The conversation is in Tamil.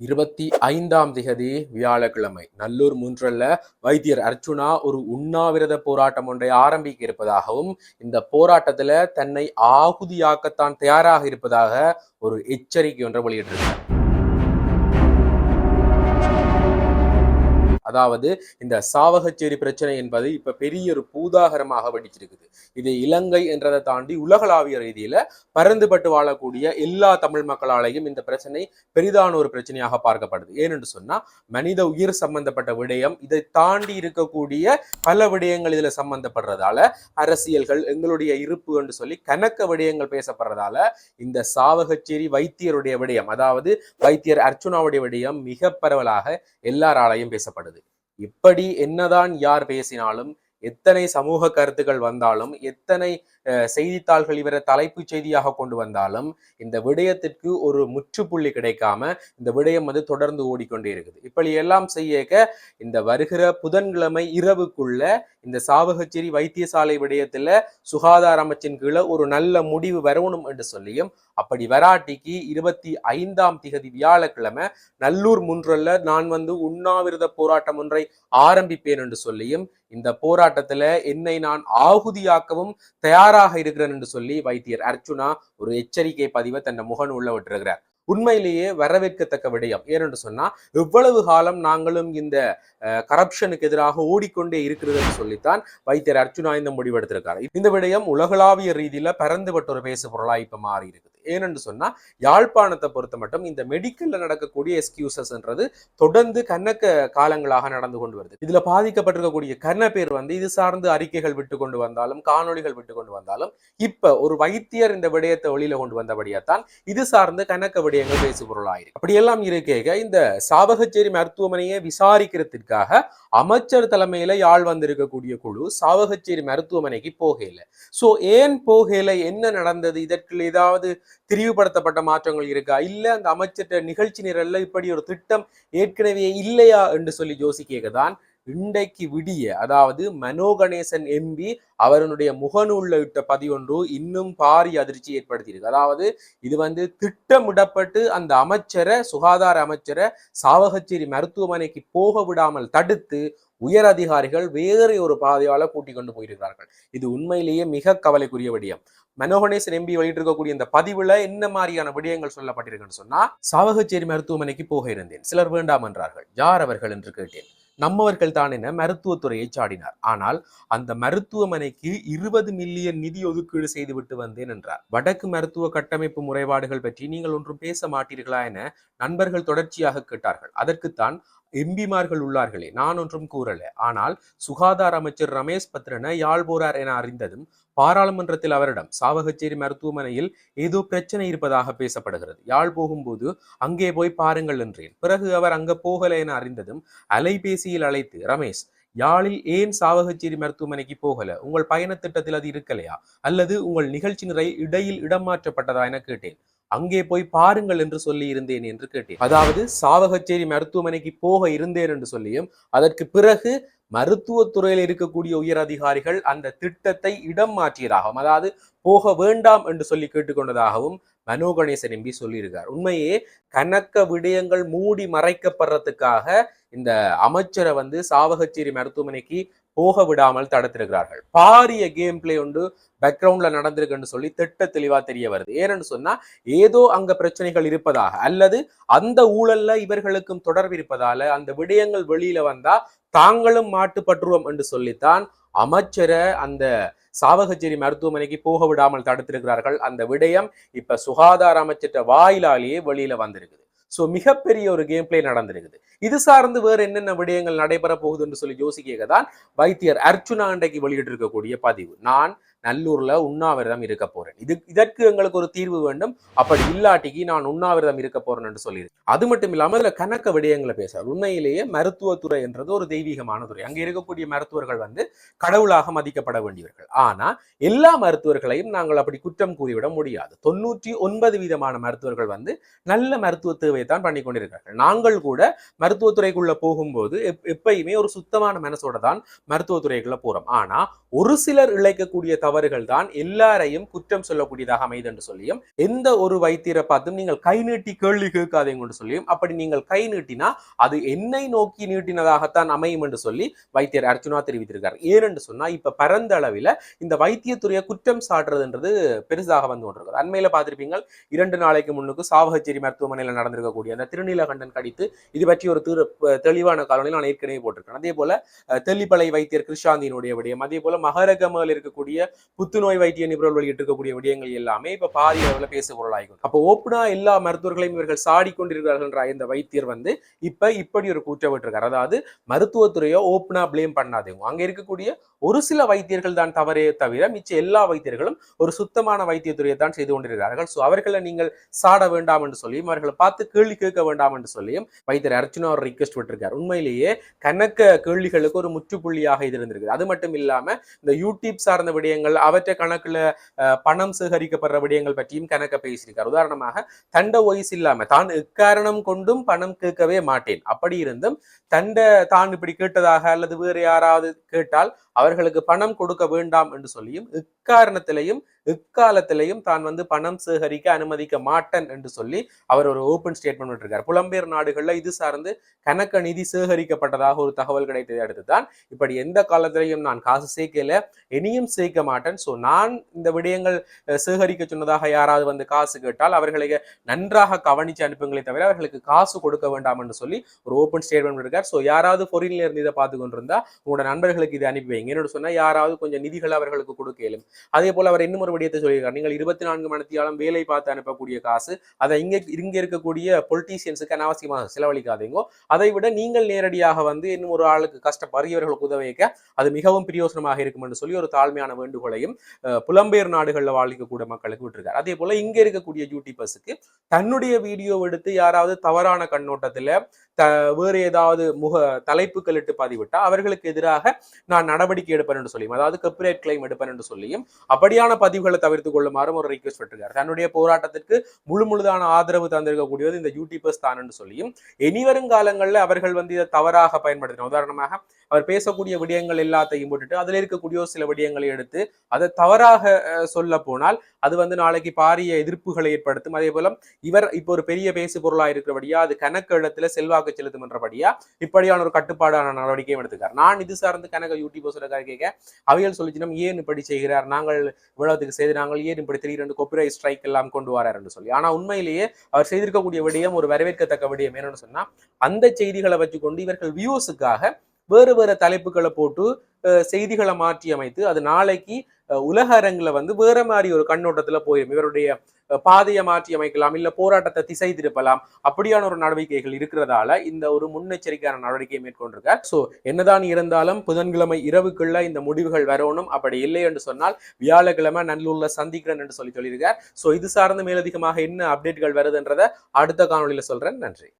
இருபத்தி ஐந்தாம் திகதி வியாழக்கிழமை. நல்லூர் மூன்றல்ல வைத்தியர் அர்ச்சுனா ஒரு உண்ணாவிரத போராட்டம் ஒன்றை ஆரம்பிக்க இருப்பதாகவும் இந்த போராட்டத்துல தன்னை ஆகுதியாக்கத்தான் தயாராக இருப்பதாக ஒரு எச்சரிக்கை ஒன்றை வெளியிட்டிருக்கிறார். அதாவது இந்த சாவகச்சேரி பிரச்சனை என்பது இப்ப பெரிய ஒரு பூதாகரமாக வெடிச்சிருக்குது. இது இலங்கை என்றதை தாண்டி உலகளாவிய ரீதியில பறந்துபட்டு வாழக்கூடிய எல்லா தமிழ் மக்களாலையும் இந்த பிரச்சனை பெரிதான ஒரு பிரச்சனையாக பார்க்கப்படுது. ஏனென்று சொன்னா மனித உயிர் சம்பந்தப்பட்ட விடயம் இதை தாண்டி இருக்கக்கூடிய பல விடயங்கள் இதுல சம்பந்தப்படுறதால அரசியல்கள் எங்களுடைய இருப்பு என்று சொல்லி கணக்க விடயங்கள் பேசப்படுறதால இந்த சாவகச்சேரி வைத்தியருடைய விடயம் அதாவது வைத்தியர் அர்ச்சுனாவுடைய விடயம் மிக பரவலாக எல்லாராலையும் பேசப்படுது. இப்படி என்னதான் யார் பேசினாலும் எத்தனை சமூக கருத்துக்கள் வந்தாலும் எத்தனை செய்தித்தாள்கள் இவரை தலைப்புச் செய்தியாக கொண்டு வந்தாலும் இந்த விடயத்திற்கு ஒரு முற்றுப்புள்ளி கிடைக்காம இந்த விடயம் வந்து தொடர்ந்து ஓடிக்கொண்டே இருக்குது. இப்படி எல்லாம் செய்யக்க இந்த வருகிற புதன்கிழமை இரவுக்குள்ள இந்த சாவகச்சேரி வைத்தியசாலை விடயத்துல சுகாதார அமைச்சின் கீழே ஒரு நல்ல முடிவு வரணும் என்று சொல்லியும் அப்படி வராட்டிக்கு இருபத்தி ஐந்தாம் திகதி வியாழக்கிழமை நல்லூர் முன்றல்ல நான் வந்து உண்ணாவிரத போராட்டம் ஒன்றை ஆரம்பிப்பேன் என்று சொல்லியும் இந்த போராட்டத்துல என்னை நான் ஆகுதியாக்கவும் தயாராக இருக்கிறேன் என்று சொல்லி வைத்தியர் அர்ச்சுனா ஒரு எச்சரிக்கை பதிவை தன் முகநூல்ல விட்டிருக்கிறார். உண்மையிலேயே வரவேற்கத்தக்க விடயம். ஏனென்று சொன்னா எவ்வளவு காலம் நாங்களும் இந்த கரப்ஷனுக்கு எதிராக ஓடிக்கொண்டே இருக்கிறதுன்னு சொல்லித்தான் வைத்தியர் அர்ச்சுனா இந்த முடிவெடுத்திருக்காரு இந்த விடயம் உலகளாவிய ரீதியில பறந்துபட்ட ஒரு பேசு பொருளா இப்ப மாறி இருக்குது. ஏனென்று சொன்னா யாழ்ப்பாணத்தை பொறுத்த மட்டும் இந்த மெடிக்கல்ல நடக்கக்கூடிய எக்ஸ்கியூசஸ்ன்றது தொடர்ந்து கண்ணக்க காலங்களாக நடந்து கொண்டு வருது. இதுல பாதிக்கப்பட்டிருக்கக்கூடிய கண்ண பேர் வந்து இது சார்ந்து அறிக்கைகள் விட்டு கொண்டு வந்தாலும் காணொளிகள் விட்டு கொண்டு வந்தாலும் இப்ப ஒரு வைத்தியர் இந்த விடயத்தை வெளியில் கொண்டு வந்தபடியாத்தான் இது சார்ந்து கணக்க விடயங்கள் பேசு பொருளாயிருக்கு அப்படியெல்லாம் இருக்கேக இந்த சாவகச்சேரி மருத்துவமனையை விசாரிக்கிறதுக்காக அமைச்சர் தலைமையில யாழ் வந்திருக்கக்கூடிய குழு சாவகச்சேரி மருத்துவமனைக்கு போகல. சோ ஏன் போகல? என்ன நடந்தது? இதற்கு ஏதாவது திரிவுபடுத்தப்பட்ட மாற்றங்கள் இருக்கா? இல்ல அந்த அமைச்சர்கிட்ட நிகழ்ச்சி நிரல்ல இப்படி ஒரு திட்டம் ஏற்கனவே இல்லையா என்று சொல்லி யோசிக்க தான் இன்றைக்கு விடிய அதாவது மனோ கணேசன் எம்பி அவருடைய முகநூல்ல இட்ட பதிவொன்று இன்னும் பாரி அதிர்ச்சி ஏற்படுத்தியிருக்கு. அதாவது இது வந்து திட்டமிடப்பட்டு அந்த அமைச்சரை சுகாதார அமைச்சரை சாவகச்சேரி மருத்துவமனைக்கு போக விடாமல் தடுத்து உயர் அதிகாரிகள் வேறு ஒரு பாதையால கூட்டிக் கொண்டு போயிருக்கிறார்கள். இது உண்மையிலேயே மிக கவலைக்குரிய விடயம். மனோகணேசன் எம்பி வெளியிட்டிருக்கக்கூடிய இந்த பதிவுல என்ன மாதிரியான விடயங்கள் சொல்லப்பட்டிருக்குன்னு சொன்னா சாவகச்சேரி மருத்துவமனைக்கு போக இருந்தேன். சிலர் வேண்டாம் என்றார்கள். யார் அவர்கள் என்று கேட்டேன். நம்மவர்கள் தான் என மருத்துவத்துறையை சாடினார். ஆனால் அந்த மருத்துவமனைக்கு இருபது மில்லியன் நிதி ஒதுக்கீடு செய்துவிட்டு வந்தேன் என்றார். வடக்கு மருத்துவ கட்டமைப்பு முறைபாடுகள் பற்றி நீங்கள் ஒன்றும் பேச மாட்டீர்களா என நண்பர்கள் தொடர்ச்சியாக கேட்டார்கள். அதற்குத்தான் எம்பிமார்கள் உள்ளார்களே நான் ஒன்றும் கூறல. ஆனால் சுகாதார அமைச்சர் ரமேஷ் பத்ரனை யாழ் போறார் என அறிந்ததும் பாராளுமன்றத்தில் அவரிடம் சாவகச்சேரி மருத்துவமனையில் ஏதோ பிரச்சனை இருப்பதாக பேசப்படுகிறது. யாழ் போகும்போது அங்கே போய் பாருங்கள் என்றேன். பிறகு அவர் அங்க போகல என அறிந்ததும் அலைபேசியில் அழைத்து ரமேஷ் யாழில் ஏன் சாவகச்சேரி மருத்துவமனைக்கு போகல? உங்கள் பயண திட்டத்தில் அது இருக்கலையா? அல்லது உங்கள் நிகழ்ச்சி நிறை இடையில் இடம் மாற்றப்பட்டதா? என கேட்டேன். அங்கே போய் பாருங்கள் என்று சொல்லி இருந்தேன் என்று கேட்டேன். அதாவது சாவகச்சேரி மருத்துவமனைக்கு போக இருந்தேன் என்று சொல்லியும் அதற்கு பிறகு மருத்துவத்துறையில் இருக்கக்கூடிய உயர் அதிகாரிகள் அந்த திட்டத்தை இடம் மாற்றியதாகவும் அதாவது போக வேண்டாம் என்று சொல்லி கேட்டுக்கொண்டதாகவும் மனோ கணேசன் எம்பி சொல்லியிருக்கார். உண்மையே கணக்க விடயங்கள் மூடி மறைக்கப்படுறதுக்காக இந்த அமைச்சரை வந்து சாவகச்சேரி மருத்துவமனைக்கு போக விடாமல் தடுத்திருக்கிறார்கள். பாரிய கேம் பிளே ஒன்று பேக்ரவுண்ட்ல நடந்திருக்குன்னு சொல்லி திட்ட தெளிவா தெரிய வருது. ஏன்னு சொன்னா ஏதோ அங்க பிரச்சனைகள் இருப்பதாக அல்லது அந்த ஊழல்ல இவர்களுக்கும் தொடர்பு இருப்பதால அந்த விடயங்கள் வெளியில வந்தா தாங்களும் மாட்டுப்பற்றுவோம் என்று சொல்லித்தான் அமைச்சரை அந்த சாவகச்சேரி மருத்துவமனைக்கு போக விடாமல் தடுத்திருக்கிறார்கள். அந்த விடயம் இப்ப சுகாதார அமைச்சர்கிட்ட வாயிலாலேயே வெளியில வந்திருக்குது. ஸோ மிகப்பெரிய ஒரு கேம் பிளே நடந்திருக்குது. இது சார்ந்து வேறு என்னென்ன விடயங்கள் நடைபெற போகுது என்று சொல்லி யோசிக்க தான் வைத்தியர் அர்ச்சுனா அண்டைக்கு வெளியிட்டிருக்கக்கூடிய பதிவு. நான் நல்லூர்ல உண்ணாவிரதம் இருக்க போறேன். இது இதற்கு எங்களுக்கு ஒரு தீர்வு வேண்டும். அப்படி இல்லாட்டிக்கு நான் உண்ணாவிரதம் இருக்க போறேன் என்று சொல்லியிருக்கேன் அது மட்டும் இல்லாம இதுல கணக்க விடயங்களை பேசுறார். உண்மையிலேயே மருத்துவத்துறை என்றது ஒரு தெய்வீகமான துறை. அங்க இருக்கக்கூடிய மருத்துவர்கள் வந்து கடவுளாக மதிக்கப்பட வேண்டியவர்கள். ஆனா எல்லா மருத்துவர்களையும் நாங்கள் அப்படி குற்றம் கூறிவிட முடியாது. தொண்ணூற்றி ஒன்பது வீதமான மருத்துவர்கள் வந்து நல்ல மருத்துவ தேவை தான் பண்ணி கொண்டிருக்கிறார்கள். நாங்கள் கூட மருத்துவத்துறைக்குள்ள போகும்போது எப்- எப்பயுமே ஒரு சுத்தமான மனசோட தான் மருத்துவத்துறைக்குள்ள போறோம். ஆனா ஒரு சிலர் இழைக்கக்கூடிய தவறு தவறுகள் தான் எல்லாரையும் குற்றம் சொல்லக்கூடியதாக அமைது என்று சொல்லியும் எந்த ஒரு வைத்தியரை பார்த்தும் நீங்கள் கை நீட்டி கேள்வி கேட்காதீங்க என்று சொல்லியும் அப்படி நீங்கள் கை நீட்டினா அது என்னை நோக்கி நீட்டினதாகத்தான் அமையும் என்று சொல்லி வைத்தியர் அர்ச்சுனா தெரிவித்திருக்கார். ஏனென்று சொன்னா இப்ப பரந்த அளவில் இந்த வைத்தியத்துறையை குற்றம் சாட்டுறதுன்றது பெருசாக வந்து கொண்டிருக்கிறது. அண்மையில பார்த்திருப்பீங்க இரண்டு நாளைக்கு முன்னுக்கு சாவகச்சேரி மருத்துவமனையில் நடந்திருக்கக்கூடிய அந்த திருநீலகண்டன் கடித்து இது பற்றி ஒரு திரு தெளிவான காலனில் நான் ஏற்கனவே போட்டிருக்கேன் அதே போல தெல்லிப்பளை வைத்தியர் கிருஷாந்தியினுடைய விடயம் அதே போல மகரகமல் இருக்கக்கூடிய புத்துநோய் வைத்திய நிபுணர்கள் வெளியிட்டிருக்கக்கூடிய விடயங்கள் எல்லாமே இப்ப பாரிய அளவில் பேசு அப்போ ஓப்பனா எல்லா மருத்துவர்களையும் இவர்கள் சாடிக்கொண்டிருக்கிறார்கள் என்ற இந்த வைத்தியர் வந்து இப்ப இப்படி ஒரு கூற்றை அதாவது மருத்துவத்துறையோ ஓப்பனா பிளேம் பண்ணாதீங்க. அங்க இருக்கக்கூடிய ஒரு சில வைத்தியர்கள் தான் தவறே தவிர மிச்ச எல்லா வைத்தியர்களும் ஒரு சுத்தமான வைத்தியத்துறையை தான் செய்து கொண்டிருக்கிறார்கள். ஸோ அவர்களை நீங்கள் சாட வேண்டாம் என்று சொல்லியும் அவர்களை பார்த்து கேள்வி கேட்க வேண்டாம் என்று சொல்லியும் வைத்தியர் அர்ச்சனா ஒரு ரிக்வெஸ்ட் விட்டிருக்கார். உண்மையிலேயே கணக்க கேள்விகளுக்கு ஒரு முற்றுப்புள்ளியாக இது இருந்திருக்கு அது மட்டும் இல்லாம இந்த யூடியூப் சார்ந்த விடயங்கள் அவற்றை கணக்குல பணம் சேகரிக்கப்படுற விடயங்கள் பற்றியும் கணக்க பேசியிருக்கார். உதாரணமாக தண்ட வயசு இல்லாம தான் எக்காரணம் கொண்டும் பணம் கேட்கவே மாட்டேன். அப்படி இருந்தும் தண்ட தான் இப்படி கேட்டதாக அல்லது வேறு யாராவது கேட்டால் அவர்களுக்கு பணம் கொடுக்க வேண்டாம் என்று சொல்லியும் இக்காரணத்திலையும் இக்காலத்திலையும் தான் வந்து பணம் சேகரிக்க அனுமதிக்க மாட்டேன் என்று சொல்லி அவர் ஒரு ஓப்பன் ஸ்டேட்மெண்ட் விட்டுருக்கார். புலம்பெயர் நாடுகளில் இது சார்ந்து கணக்க நிதி சேகரிக்கப்பட்டதாக ஒரு தகவல் கிடைத்ததை அடுத்து தான் இப்படி எந்த காலத்திலையும் நான் காசு சேர்க்கல இனியும் சேர்க்க மாட்டேன். ஸோ நான் இந்த விடயங்கள் சேகரிக்க சொன்னதாக யாராவது வந்து காசு கேட்டால் அவர்களை நன்றாக கவனிச்சு அனுப்புங்களே தவிர அவர்களுக்கு காசு கொடுக்க வேண்டாம் என்று சொல்லி ஒரு ஓப்பன் ஸ்டேட்மெண்ட் இருக்கார் ஸோ யாராவது பொறியில இருந்து இதை பார்த்து கொண்டிருந்தா உங்களோட நண்பர்களுக்கு இதை அனுப்பி வைங்க. என்னோட சொன்னா யாராவது கொஞ்சம் நிதிகள் அவர்களுக்கு கொடுக்க இயலும். அதே போல அவர் இன்னும் ஒரு விடயத்தை சொல்லியிருக்கார். நீங்கள் இருபத்தி நான்கு மணித்தியாலும் வேலை பார்த்து அனுப்பக்கூடிய காசு அதை இங்கே இங்க இருக்கக்கூடிய பொலிட்டீசியன்ஸுக்கு அனாவசியமாக செலவழிக்காதீங்கோ. அதை விட நீங்கள் நேரடியாக வந்து இன்னும் ஒரு ஆளுக்கு கஷ்டப்படுறவர்களுக்கு உதவிக்க அது மிகவும் பிரயோசனமாக இருக்கும் என்று சொல்லி ஒரு தாழ்மையான வேண்டுகோள் அஹ், புலம்பெயர் நாடுகளில் வாழ்க்கக்கூடிய மக்களுக்கு விட்டுருக்காரு. அதே போல இங்கே இருக்கக்கூடிய யூடியூபர்ஸுக்கு தன்னுடைய வீடியோ எடுத்து யாராவது தவறான கண்ணோட்டத்துல த வேறு ஏதாவது முக தலைப்புகள் இட்டு பதிவிட்டா அவர்களுக்கு எதிராக நான் நடவடிக்கை எடுப்பேன் என்று சொல்லியும் அதாவது கப்பிரைட் கிளைம் எடுப்பேன் என்று சொல்லியும் அப்படியான பதிவுகளை தவிர்த்து கொள்ளுமாறும் ஒரு ரிக்வெஸ்ட் விட்டிருக்கார். தன்னுடைய போராட்டத்திற்கு முழு முழுதான ஆதரவு தந்திருக்கக்கூடியது இந்த யூடியூபர்ஸ் தான் என்று சொல்லியும் இனி வருங்காலங்களில் அவர்கள் வந்து இதை தவறாக பயன்படுத்தின உதாரணமாக அவர் பேசக்கூடிய விடயங்கள் எல்லாத்தையும் போட்டுட்டு அதில் இருக்கக்கூடிய ஒரு சில விடயங்களை எடுத்து அதை தவறாக சொல்ல போனால் அது வந்து நாளைக்கு பாரிய எதிர்ப்புகளை ஏற்படுத்தும். அதே போல இவர் இப்போ ஒரு பெரிய பேசு பொருளா இருக்கிறபடியா அது கணக்கு இடத்துல செல்வாக்கு செலுத்தும் என்றபடியா இப்படியான ஒரு கட்டுப்பாடான நடவடிக்கையும் எடுத்துக்கார். நான் இது சார்ந்து கணக்க யூடியூபர்ஸ் கேட்க அவைகள் சொல்லிச்சினம் ஏன் இப்படி செய்கிறார்? நாங்கள் இவ்வளவுக்கு செய்து நாங்கள் ஏன் இப்படி திடீரென்று கொப்பிரை ஸ்ட்ரைக் எல்லாம் கொண்டு வரார்? என்று சொல்லி. ஆனா உண்மையிலேயே அவர் செய்திருக்கக்கூடிய விடயம் ஒரு வரவேற்கத்தக்க விடயம். என்னன்னு சொன்னா அந்த செய்திகளை வச்சுக்கொண்டு இவர்கள் வியூஸுக்காக வேறு வேறு தலைப்புகளை போட்டு அஹ், செய்திகளை மாற்றி அமைத்து அது நாளைக்கு உலக அரங்குல வந்து வேற மாதிரி ஒரு கண்ணோட்டத்துல போயிடும் இவருடைய பாதையை மாற்றி அமைக்கலாம் இல்ல போராட்டத்தை திசை திருப்பலாம் அப்படியான ஒரு நடவடிக்கைகள் இருக்கிறதால இந்த ஒரு முன்னெச்சரிக்கையான நடவடிக்கையை மேற்கொண்டிருக்கார். சோ என்னதான் இருந்தாலும் புதன்கிழமை இரவுக்குள்ள இந்த முடிவுகள் வரணும். அப்படி இல்லை என்று சொன்னால் வியாழக்கிழமை நல்லூர்ல சந்திக்கிறேன் என்று சொல்லி சொல்லியிருக்கார். சோ இது சார்ந்து மேலதிகமாக என்ன அப்டேட்கள் வருதுன்றதை அடுத்த காணொலியில சொல்றேன். நன்றி.